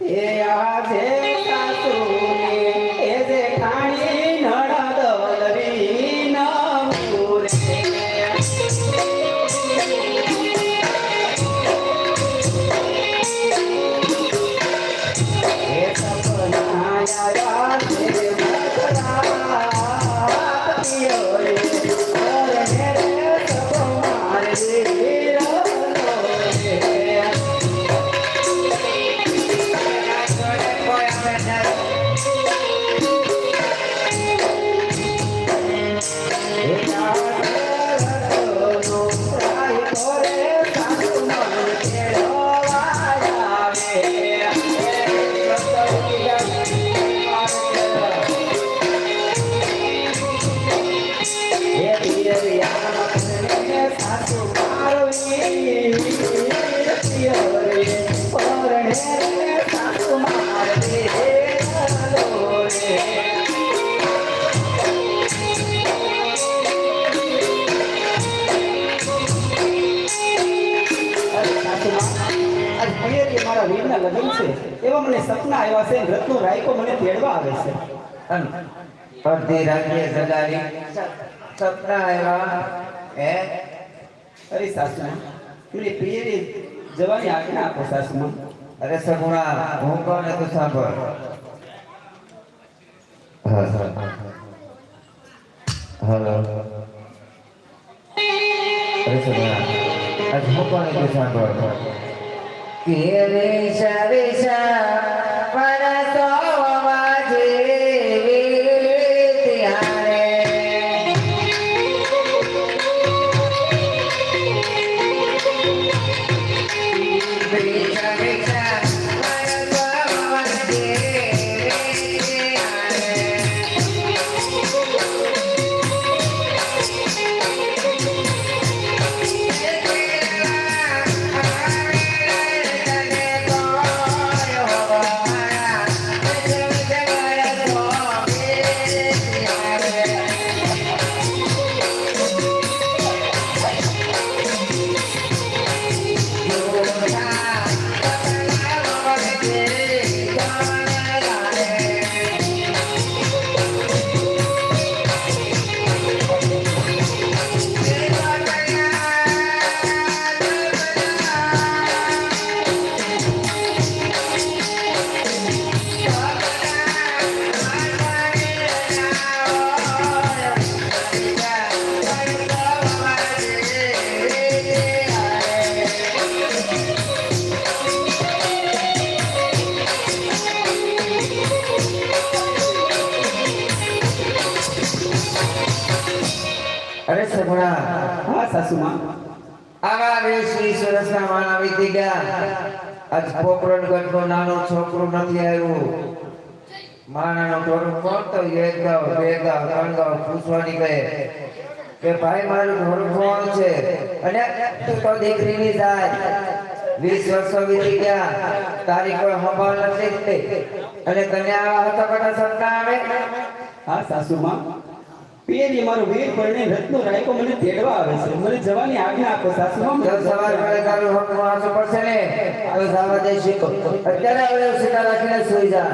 એ આજે સાસુને મારા વીરના લગ્ન છે એવા મને સપના આવ્યા છે રત્નો રાયકો મને તેડવા આવે છે અડધી રાત્રે સગાવી સપના આવ્યા હે? અરે સાસુમાં એમની પિયરી જવાની આજ્ઞા આપો સાસુમાં અરે સગુણા હું કોને તું સાંભળ. હલો. અરે સગુણા આજ હું કોને તું સાંભળ? કે રેશા રેશા સગુણા. હા, સાસુમાં. આવા ભાઈ, મારું ઢોરું છે? અને તું તો દીકરીની જાય. વીસ વર્ષો વીતી ગયા. તારી કોઈ સંભાળ નથી. અને તને આવા હતા બધા સપના આવે હા, સાસુમાં. પિયરી મારું વીર પરણે રત્નો રાયકો મને તેડવા આવે છે. મને જવાની આજ્ઞા આપો સાસુમાં જો સવાર પડે તારું હક વાંચવું પડશે ને? તો સાવા દે શીખો. અત્યારે હવે સીધા રાખીને સુઈ જા.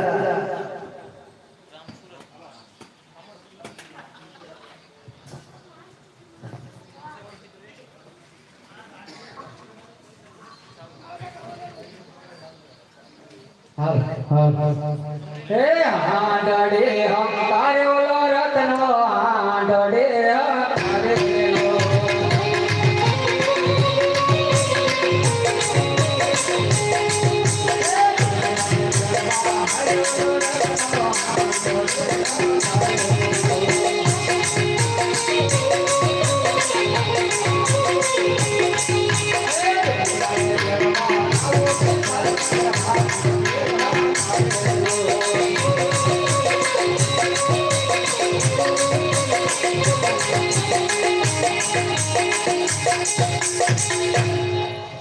હે હાંડડે હંકારે ઓલો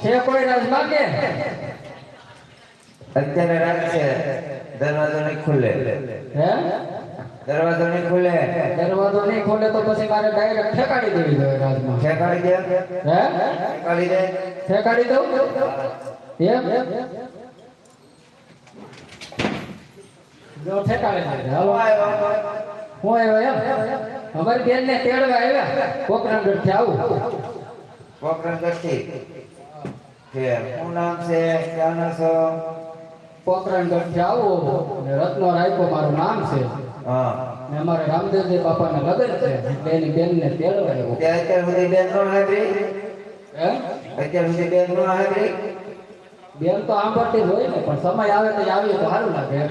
છે કોઈ કે અત્યારે રાત છે. દરવાજો નહીં ખુલે. હે? દરવાજો નહીં ખુલે. દરવાજો નહીં ખુલે તો પછી મારે ડાયરેક્ટ ઠેકાડી દેવી જોઈએ રાજમાં. ઠેકાડી દે? હે? ઠેકાડી દે? ઠેકાડી દઉં? એમ? જો હું હાલો. હું આવ્યો? એમ? અમારી બેન ને તેડવા આવ્યા. કોકરાગઢથી આવું. છે શું નામ છે ક્યાંનો છો થી આવું ને રત્નો રાયકો મારું નામ છે હા ને અમારે રામદેવજી બાપાના લગ્ન છે એટલે એની બેન ને તેડવા આવ્યો તે અત્યાર સુધી બેન નો હાજરી હે અત્યાર સુધી બેન નો હાજરી બેન તો આંબરતી હોય ને પણ સમય આવે તો આવીએ તો સારું લાગે.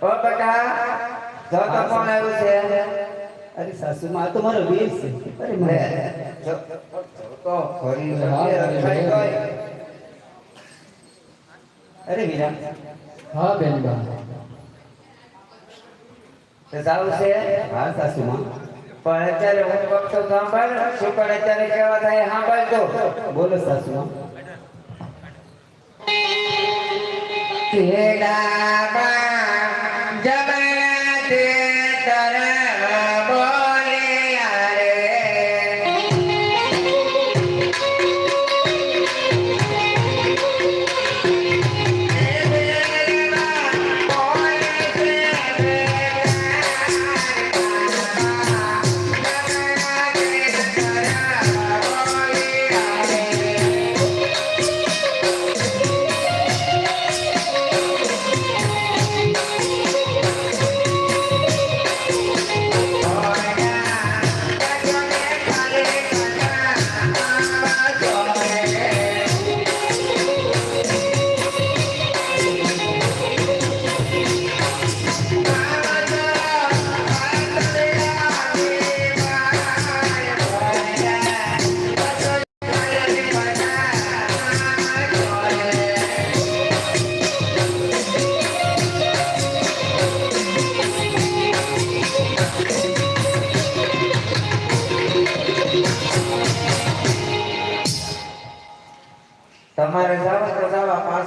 ઓ બેટા જો તો કોણ આવ્યું છે અરે સાસુમાં આ તો મારો વીર છે અરે તો. અરે વીરા હા બેન તો છે? હા સાસુમાં. પણ અત્યારે હું વખતો સાંભળ શું પણ અત્યારે કેવા થાય સાંભળજો બોલો સાસુમાં. તેડામાં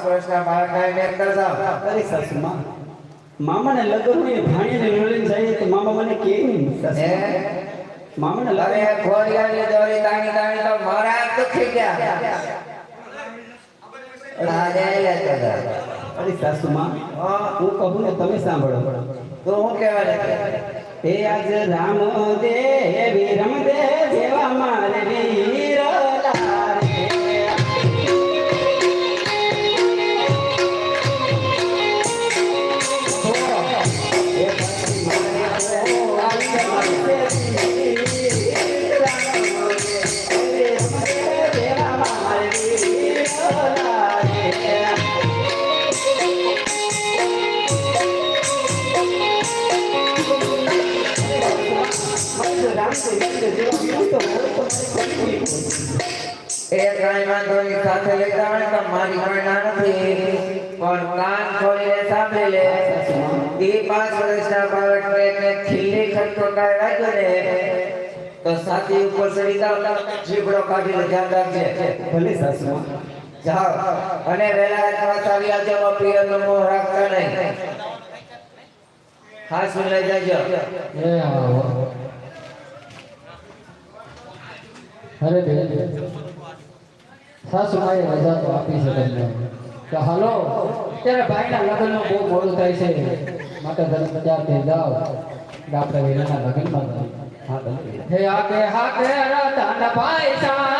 પાંચ વર્ષના બાળકને મેં જાવ અરે સાસુમાં મામાના લગ્ન હોય ભાણીને લઈને જઈએ તો મામા મને કેવી હે? મામાના લગ્ન ખોડિયાની દોરી તાણી તાણી તો મારા દુખી ગયા. રાજા લેતો જા. અરે સાસુમાં હા, હું કહું ને તમે સાંભળો. તો હું કહેવા લાગે હે આજ રામ દેવી રમદે જેવા મારે એ કાંઈ વાંધો નહીં, સાથે લઈ જાવ ને તો મારી કોઈ ના નથી. પણ કાન ખોલીને સાંભળી લે. એ પાંચ વર્ષના બાળકને એકને ખીલ્લી ખટખટાઈ રાખ્યો ને તો સાથી ઉપર ચડી જાવ જીભડો કાઢીને ધ્યાન રાખજે. ભલે સાસુ. જાઓ. અને વેલા પાછા આવી આવજો પ્રિય નમો રાખતા નહીં. ખાસ લઈ જાજો. એ આવો. અરે બેન સાસુ માએ રજા તો આપી છે તમને તો હાલો, ત્યારે ભાઈના લગ્નનું બહુ મોડું થાય છે. માટે તમે બજાર થઈ જાઓ આપણે વેલાના લગ્નમાં જઈએ. હા ભલે હે હા કે રતન ભાઈ સાંડ